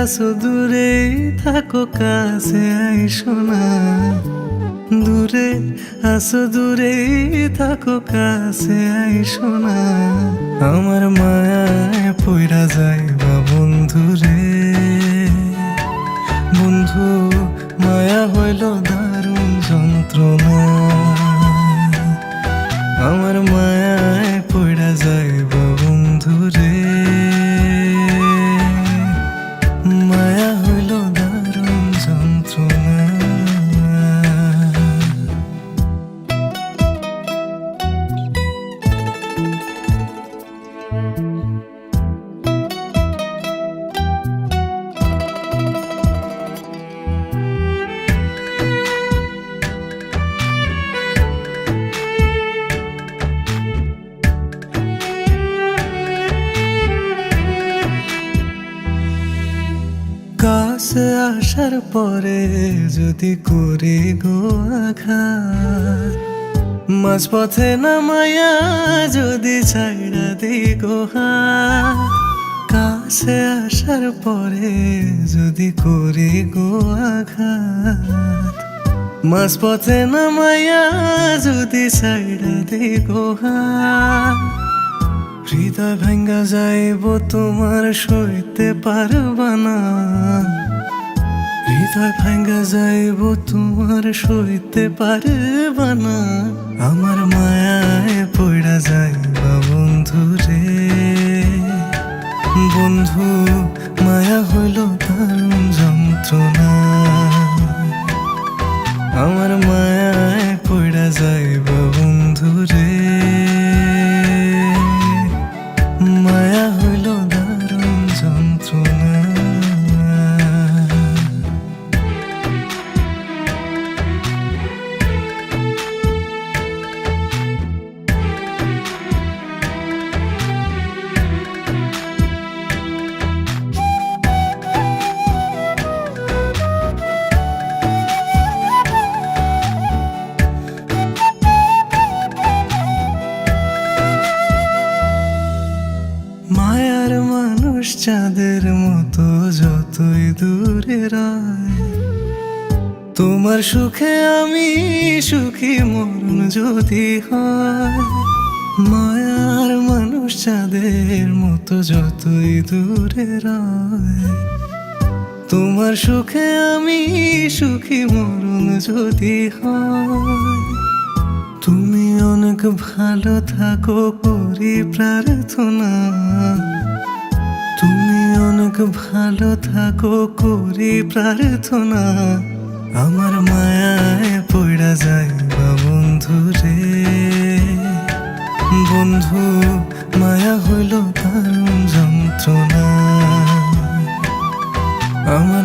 আসো দূরে থাকো, কাছে আইসো না। দূরে আসো দূরে থাকো, কাছে আইসো না। আমার মায়ায় পইরা যাইবা বন্ধু রে বন্ধু, মায়া হইল কাছে আসার পরে যদি করি গো আঘাত, মাঝপথে নামায়া যদি ছাইড়া দি গোহা কাছে আসার পরে যদি করি গো আঘাত, মাঝপথে নামায়া যদি ছাইড়া দি গো হাত। হৃদয় ভেঙ্গা যাইব তোমার সইতে পারবা না। হৃদয় ভেঙ্গা যাইব তোমার সইতে পারবা না। আমার মায়ায় পড়া যাইবা বন্ধু রে। বন্ধু, মায়া হইল মায়ার মানুষ চাঁদের মতো যতই দূরে রয়। তোমার সুখে আমি সুখী, মরণ যদি হয়। মায়ার মানুষ চাঁদের মতো যতই দূরে তোমার সুখে আমি সুখী, মরণ যদি হয়। তুমি অনেক ভালো থাকো করি প্রার্থনা তুমি অনেক ভালো থাকো করি প্রার্থনা আমার মায়ায় পড়া যাইবা বন্ধু রে। বন্ধু, মায়া হইল দারুণ যন্ত্রণা। আমার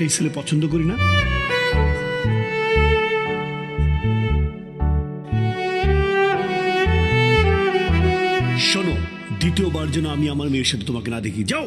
ব্যবসায়ী ছেলে পছন্দ করি না। শোনো, দ্বিতীয়বার যেন আমি আমার মেয়ের সাথে তোমাকে না দেখি। যাও।